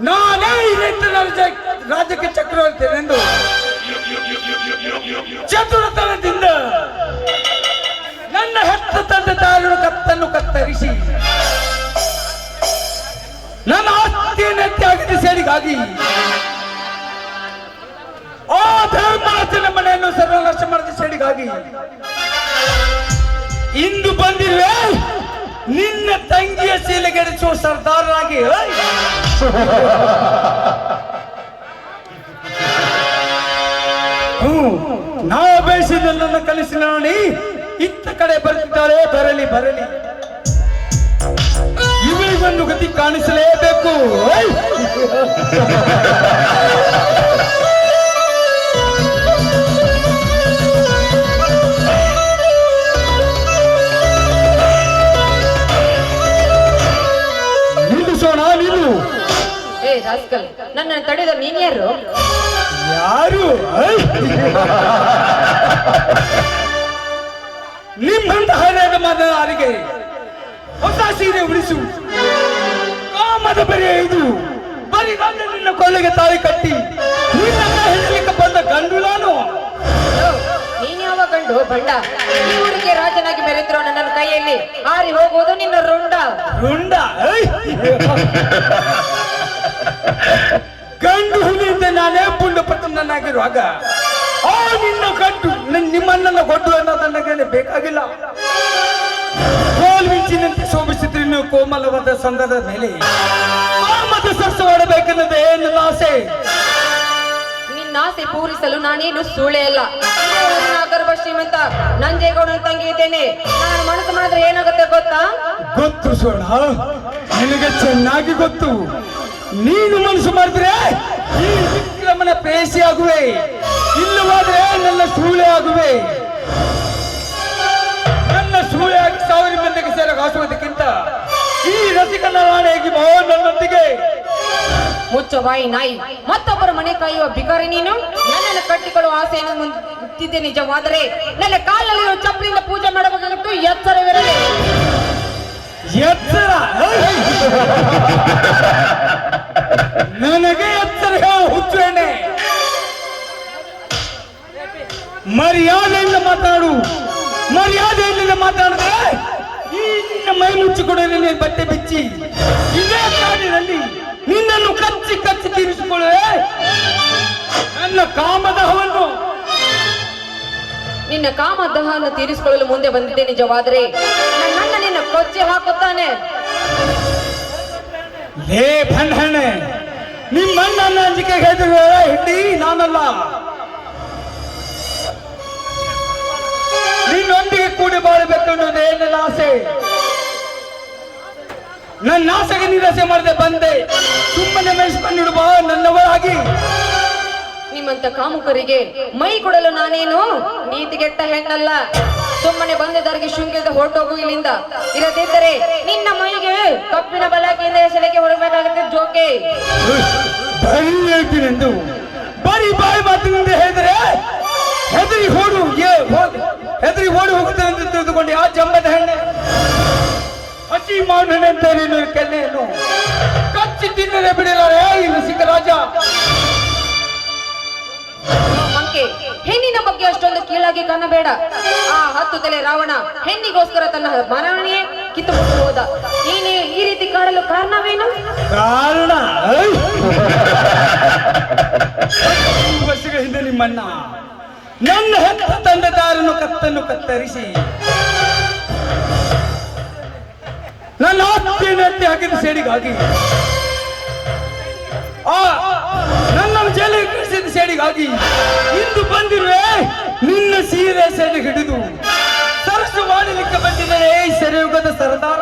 ನಾನೇ ಈ ರೀತಿ ರಾಜ್ಯ, ರಾಜ್ಯಕ್ಕೆ ಚಕ್ರವರ್ತಿ ಎಂದು ಚತುರತನದಿಂದ ನನ್ನ ಹೆತ್ತ ತಂದೆ ತಾಯಿಗಳ ಕತ್ತನ್ನು ಕತ್ತರಿಸಿ, ನನ್ನ ಆಸ್ತಿಯನ್ನು ತ್ಯಾಗದ ಸೇಡಿಗಾಗಿ ಆ ಧರ್ಮರಾಜನ ಮನೆಯನ್ನು ಸರ್ವನಾಶ ಮಾಡಿದ ಸೇಡಿಗಾಗಿ ಇಂದು ಬಂದಿರುವೆ. ನಿನ್ನ ತಂಗಿಯ ಸೀಲೆಗೆಡಿಸುವ ಸರ್ದಾರರಾಗಿ ನಾ ಬಯಸಿದ ನನ್ನ ಕಲಿಸಿ ನೋಡಿ ಇತ್ತ ಕಡೆ ಬರುತ್ತಿದ್ದಾಳೆ ಬರಲಿ ಬರಲಿ. ಇವಳಿಗೊಂದು ಗತಿ ಕಾಣಿಸಲೇಬೇಕು ರಾಸ್ಕಲ್ ನನ್ನನ್ನು ತಡೆದ ನೀನ್ ಯಾರು? ಯಾರು? ಐ! ನಿಮ್ಮಂತ ಹರಿಯಾದ ಮದನಾರಿಗೆ ಹೊಸ ಸೀರೆ ಉಳಿಸು ಕಾಮದ ಬರೆಯ ಇದು. ಬರೀ ನನ್ನ ನಿನ್ನ ಕೊಲ್ಲಿಗೆ ತಾಳಿ ಕಟ್ಟಿ. ನಿನ್ನ ಹೆದಲಿಕ್ಕೆ ಬಂದ ಗಂಡು ನಾನು. ಓ, ನೀನ್ ಯಾವ ಗಂಡು? ಬಂಡ. ಈ ಊರಿಗೆ ರಾಜನಾಗಿ ಮೆರೆತಿರೋ ನನ್ನ ಕೈಯಲ್ಲಿ ಹಾರಿ ಹೋಗುವುದು ನಿನ್ನ ರುಂಡ. ರುಂಡ! ಗಂಡು ಹುಲಿಯಿಂದ ನಾನೇ ಪುಂಡ ಪಟ್ಟಣನಾಗಿರುವಾಗ ಆ ನಿನ್ನ ನಿನ್- ನಿಮ್ಮನ್ನ ಕೊಟ್ಟು ಅನ್ನೋದು ನನಗೆ ಬೇಕಾಗಿಲ್ಲ. ಕೋಲ್ ಮಿಂಚಿನಂತೆ ಶೋಭಿಸಿದ್ರೆ ನೀವು ಕೋಮಲವಾದ ಸಂದದ ಮೇಲೆ ಕಾಮದ ಸರ್ಸ ಹೊಡಬೇಕೆನ್ನದೇ ನನ್ನ ಆಸೆ. ನಿನ್ನ ಆಸೆ ಪೂರಿಸಲು ನಾನೇನು ಸೂಳೆ ಅಲ್ಲ. ಗರ್ಭ ಶ್ರೀಮಂತ ನಂಜೇಗೌಡನ ತಂಗಿ ಇದ್ದೇನೆ. ನಾನು ಮನಸ್ಸು ಮಾಡಿದ್ರೆ ಏನಾಗುತ್ತೆ ಗೊತ್ತಾ? ಗೊತ್ತು ಸೋಣ ನಿನಗೆ ಚೆನ್ನಾಗಿ ಗೊತ್ತು. ನೀನು ಮನಸ್ಸು ಮಾಡಿದ್ರೆ ಈ ವಿಕ್ರಮನ ಪ್ರೇಸಿ ಆಗುವೆ. ಇಲ್ಲವಾದ್ರೆ ನನ್ನ ಸೂಳೆ ಆಗುವೆ. ನನ್ನ ಸೂಳೆ ಆಗಿ ಸಾವಿರ ಮಂದಿಗೆ ಸೇರ ಹಾಸುವುದಕ್ಕಿಂತ ಈ ರಸಿಕನ ರಾಣಿಯಾಗಿ ಬಾ ನನ್ನೊಂದಿಗೆ. ಮುಚ್ಚ ಬಾಯಿ ನಾಯಿ ಮತ್ತೊಬ್ಬರ ಮನೆ ಕಾಯುವ ಬಿಕಾರಿ ನೀನು? ನನ್ನನ್ನು ಕಟ್ಟಿಕೊಳ್ಳುವ ಆಸೆಯನ್ನು ಮುಂದಿದ್ದೆ ನಿಜವಾದರೆ ನನ್ನ ಕಾಲಲ್ಲಿ ಚಪ್ಪಲಿಂದ ಪೂಜೆ ಮಾಡಬೇಕಾಗಿತ್ತು ಎಚ್ಚರವಿರಲಿ. ಎತ್ತರ ನನಗೆ ಎತ್ತರ ಹುಚ್ಚೇನೆ ಮರ್ಯಾದೆಯಿಂದ ಮಾತಾಡು. ಮರ್ಯಾದೆಯಿಂದ ಮಾತಾಡಿದ್ರೆ ಈ ನಿನ್ನ ಮೈ ಮುಚ್ಚಿಕೊಡಲಿ ಬಟ್ಟೆ ಬಿಚ್ಚಿ. ಇದೇ ಕಾಡಿನಲ್ಲಿ ನಿನ್ನನ್ನು ಕಚ್ಚಿ ಕಚ್ಚಿ ತೀರಿಸಿಕೊಳ್ಳುವೆ. ನನ್ನ ಕಾಮದಹವನ್ನು ನಿನ್ನ ಕಾಮ ದಹನ ತೀರಿಸಿಕೊಳ್ಳಲು ಮುಂದೆ ಬಂದಿದ್ದೆ ನಿಜವಾದರೆ. ನನ್ನ ನಿನ್ನ ಕೊಚ್ಚಿ ಹಾಕುತ್ತಾನೆ. ಲೇ ಭಂಡನೆ ನಿಮ್ಮಣ್ಣ ಅಂಜಿಕೆ ಹೇಳಿದ್ರು ಹಿಡ್ಡಿ ನಾನಲ್ಲ. ನಿನ್ನೊಂದಿಗೆ ಕೂಡಿ ಬಾಳಬೇಕು ಅನ್ನೋದೇ ನನ್ನ ಆಸೆ? ನನ್ನ ಆಸೆಗೆ ನಿರಾಸೆ ಮಾಡದೆ ಬಂದೆ. ಸುಮ್ಮನೆ ಮೆರೆಸ್ಕೊಂಡು ಬಾ, ನನ್ನವರಾಗಿ. ನಿಮ್ಮಂತ ಕಾಮುಕರಿಗೆ ಮೈ ಕೊಡಲು ನಾನೇನು ನೀತಿಗೆಟ್ಟ ಹೆಣ್ಣಲ್ಲ. ಸುಮ್ಮನೆ ಬಂದದರಿಗೆ ಶೃಂಗಿಲ್ದ ಹೊರಟೋಗು ಇಲ್ಲಿಂದ. ಇರದಿದ್ದರೆ ನಿನ್ನ ಮೈಗೆ ಕಪ್ಪಿನ ಬಲಕೆಯಿಂದ ಹೆಸರಿಗೆ ಹೊರಬೇಕಾಗುತ್ತೆ ಜೋಕೆ. ಬರೀ ಬಾಯಿ ಮಾತಿನಿಂದ ಹೇಳಿದರೆ ಹೆದರಿ ಓಡು, ಏ ಹೆದರಿ ಓಡಿ ಹೋಗುತ್ತೇನೆ ಅಂತ ತಿಳಿದುಕೊಂಡು, ಆ ಜಂಬದ ಹೆಣ್ಣೆ. ಹಸಿ ಮಾವಿನ ಅಂತ ನೀನು ಕೆನ್ನೆಯನ್ನು ಕಚ್ಚಿ ತಿನ್ನದೆ ಬಿಡಲಾರೆ ಇಲ್ಲಿ ಸಿಕ್ಕ ರಾಜ. ಹೆಣ್ಣಿನ ಬಗ್ಗೆ ಅಷ್ಟೊಂದು ಕೀಳಾಗಿ ಕಾಣಬೇಡ. ಆ ಹತ್ತು ತಲೆ ರಾವಣ ಹೆಣ್ಣಿಗೋಸ್ಕರ ತನ್ನ ಮರಣೆ ಕಿತ್ತು ಹೋದ. ನೀನೇ ಈ ರೀತಿ ಕಾಡಲು ಕಾರಣವೇನು? ಕಾರಣ ವರ್ಷಗಳ ಹಿಂದೆ ನಿಮ್ಮಣ್ಣ ನನ್ನ ತಂದೆ ತಾರನ್ನು ಕತ್ತನ್ನು ಕತ್ತರಿಸಿ ನನ್ನ ಎತ್ತಿ ಹಾಕಿದ ಸೇಡಿಗಾಗಿ ಆ ಜೈಲಿಗೆ ಸೇಡಿಗಾಗಿ ಇಂದು ಬಂದಿರುವೆ ನಿನ್ನ ಸೀರೆ ಸೆಡೆ ಹಿಡಿದು. ಸರಸು ಮಾಡಲಿಕ್ಕೆ ಬಂದಿದ್ದಾರೆ ಸರಿಯುಗದ ಸರದಾರ.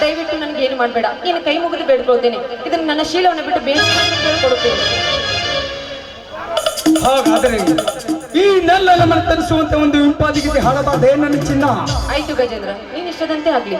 ದಯವಿಟ್ಟು ನನಗೆ ಏನು ಮಾಡಬೇಡ. ನೀನು ಕೈ ಮುಗಿದು ಬೇಡ್ಕೊಳ್ತೇನೆ ಇದನ್ನು ನನ್ನ ಶೀಲವನ್ನು ಬಿಟ್ಟು ಬೇರೆ ಕೇಳ್ಕೊಡುತ್ತೇನೆ ಹಾಗಾದರೆ ಈ ನೆಲ್ಲ ನಮ್ಮನ್ನು ತರಿಸುವಂತ ಒಂದು ಇಂಪಾದಿಗೆ ಹಾಳಬಾರ್ದೆ ನನ್ನ ಚಿನ್ನ. ಆಯ್ತು ಗಜೇಂದ್ರ ನೀನು ಇಷ್ಟದಂತೆ ಆಗ್ಲಿ.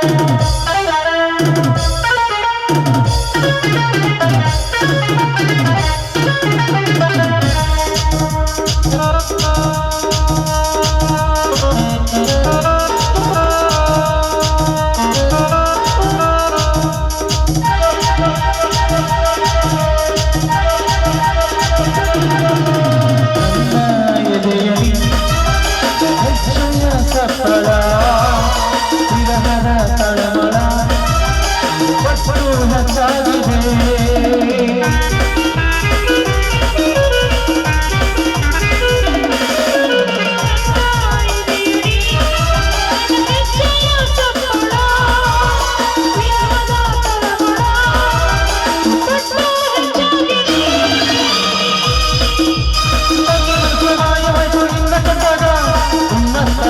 Thank you.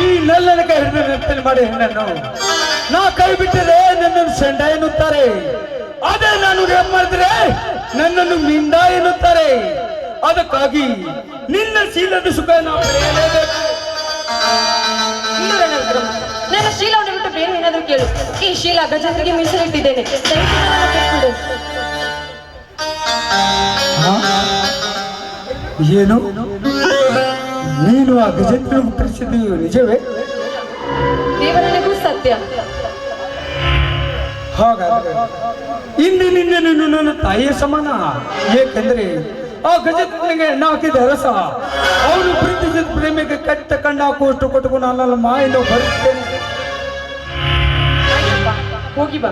ಈ ನಲ್ಲನ ಕೈ ಹಿಡಿದು ಮಾಡಿ ಹೆಣ್ಣನ್ನು. ನಾ ಕೈ ಬಿಟ್ಟರೆ ನನ್ನನ್ನು ಸೆಂಡ ಎನ್ನುತ್ತಾರೆ. ಅದೇ ನಾನು ಏನ್ ಮಾಡಿದ್ರೆ ನನ್ನನ್ನು ಮಿಂದ ಎನ್ನುತ್ತಾರೆ. ಅದಕ್ಕಾಗಿ ನಿನ್ನ ಶೀಲದ ಸುಖ ನಾವು ಪಡೆಯಲೇಬೇಕು. ನನ್ನ ಶೀಲವನ್ನು ಬಿಟ್ಟು ಬೇರೆ ಏನಾದರೂ ಕೇಳು. ಈ ಶೀಲ ಗಜೇಂದ್ರಿಗೆ ಮೀಸಲಿಟ್ಟಿದ್ದೇನೆ. ಏನು? ನೀನು ಆ ಗಜೇಂದ್ರ ಮುಟ್ಟಿಸಿದ್ದು ನಿಜವೇ? ದೇವರನಿಗೂ ಸತ್ಯ. ಹಾಗಾದ್ರೆ ಇಂದಿನಿಂದ ನೀನು ನನ್ನ ತಾಯಿಯ ಸಮಾನ. ಏಕೆಂದ್ರೆ ಆ ಗಜೇಂದ್ರನಿಗೆ ಹೆಣ್ಣು ಹಾಕಿದ ರಸ. ಅವನು ಪ್ರೀತಿಸಿದ ಪ್ರೇಮಿಗೆ ಕಟ್ಟ ಕಣ್ಣು ಹಾಕುವಷ್ಟು ಕೊಟ್ಟುಕೊಂಡು ನನ್ನ ಮಾಯಿಂದ ಬರುತ್ತೇನೆ. ಹೋಗಿ ಬಾ.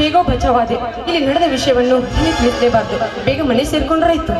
ಹೇಗೋ ಬಚಾವಾದೆ ಇಲ್ಲಿ ನಡೆದ ವಿಷಯವನ್ನು ಇಲ್ಲಿ ತಿಳಿಸಲೇಬಾರ್ದು. ಬೇಗ ಮನೆ ಸೇರ್ಕೊಂಡ್ರಾಯ್ತು